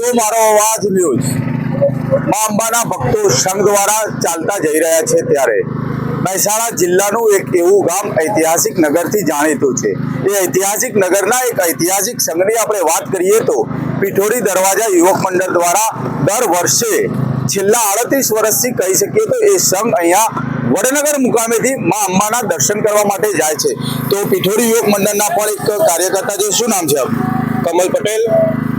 રહો મારો અવાજ ન્યૂઝ મા અંબાના ભક્તો સંઘ દ્વારા ચાલતા જઈ રહ્યા છે ત્યારે. મહેસાણા જિલ્લાનું એક એવું ગામ ઐતિહાસિક નગરથી જાણીતું છે. એ ઐતિહાસિક નગરના એક ઐતિહાસિક સંઘની આપણે વાત કરીએ તો પીઠોડી દરવાજા યુવક મંડળ દ્વારા દર વર્ષે છેલ્લા અડત્રીસ વર્ષથી કહી શકીએ તો એ સંઘ અહીંયા વડનગર મુકામેથી મા અંબાના દર્શન કરવા માટે જાય છે. તો પીઠોડી યુવક મંડળના પણ એક કાર્યકર્તા છે. શું નામ છે? કમલ પટેલ.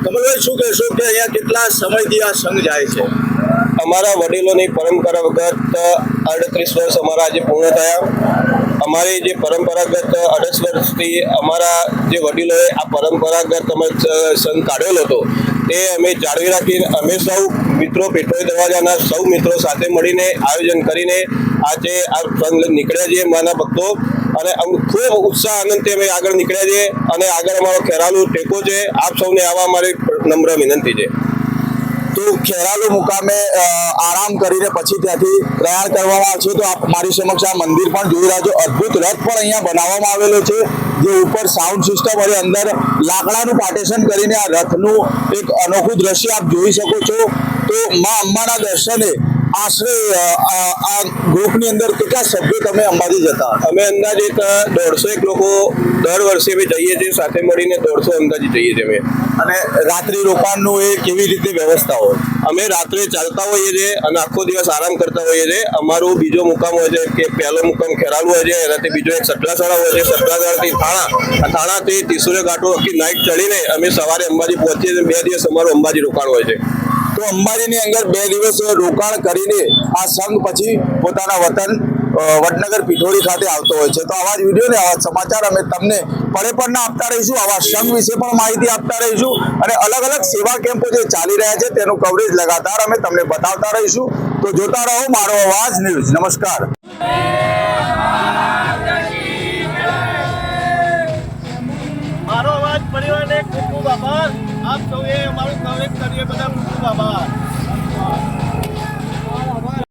કમલભાઈ શું કહેશો કે અહીંયા કેટલા સમયથી આ સંઘ જાય છે? અમારા વડીલોની પરંપરાગત અડત્રીસ વર્ષ અમારા આજે પૂર્ણ થયા. અમારી જે પરંપરાગત અઢસ વર્ષથી અમારા જે વડીલોએ આ પરંપરાગત અમે સંઘ કાઢેલો હતો, તે અમે જાળવી રાખીને અમે સૌ મિત્રો પેટ્રોલ દરવાજાના સૌ મિત્રો સાથે મળીને આયોજન કરીને આજે આ સંઘ નીકળ્યા છીએ. માના ભક્તો અને ખૂબ ઉત્સાહ આનંદથી અમે આગળ નીકળ્યા છીએ અને આગળ અમારો ખેરાલુ ટેકો છે. આપ સૌને આવા અમારી નમ્ર વિનંતી છે. તો ખેરાલુ મુકામે આરામ કરીને પછી ત્યાંથી પ્રયાણ કરવામાં આવશે તો આપ મારી સમક્ષ આ મંદિર પણ જોઈ રહ્યા છો અદ્ભુત રથ પણ અહીંયા બનાવવામાં આવેલો છે, જે ઉપર સાઉન્ડ સિસ્ટમ અને અંદર લાકડાનું પાર્ટેશન કરીને આ રથનું એક અનોખું દ્રશ્ય આપ જોઈ શકો છો. તો મા અંબાના દર્શને આશરે આ ગ્રુપની અંદર કેટલા સભ્યો તમે અંબાજી જતા અમે અંદાજિત દોઢસો એક લોકો દર વર્ષે અમે જઈએ છીએ સાથે મળીને દોઢસો અંદાજે જઈએ છીએ અમે. અને રાત્રિ રોકાણનું એ કેવી રીતે વ્યવસ્થા હોય? અમે રાત્રે ચાલતા હોઈએ છીએ અને આખો દિવસ આરામ કરતા હોઈએ છીએ. અમારું બીજો મુકામ હોય છે કે પહેલો મુકામ ખેરાલુ હોય છે એનાથી બીજો એક સટલાસણા હોય છે. સટલાસણાથી થાણા થાણાથી તિસુરે ઘાટો આખી નાઇટ ચડીને અમે સવારે અંબાજી પહોંચીએ છીએ. બે દિવસ અમારું અંબાજી રોકાણ હોય છે. તો અંબાજીની અંદર બે દિવસ રોકાણ કરીને આ સંઘ પછી પોતાના વતન વડનગર પીઠોરી ખાતે આવતો હોય છે. તો આવા જ વીડિયો ને આવા સમાચાર અમે તમને પડે પણ ના આપતા રહીશું, આવા સંઘ વિશે પણ માહિતી આપતા રહીશું અને અલગ અલગ સેવા કેમ્પો જે ચાલી રહ્યા છે તેનું કવરેજ લગાતાર અમે તમને બતાવતા રહીશું. તો જોતા રહો મારો અવાજ ન્યૂઝ નમસ્કાર. મારો અવાજ પરિવારને ખૂબ ખૂબ આભાર. આપ સૌએ અમારું કવરેજ કરીએ બધા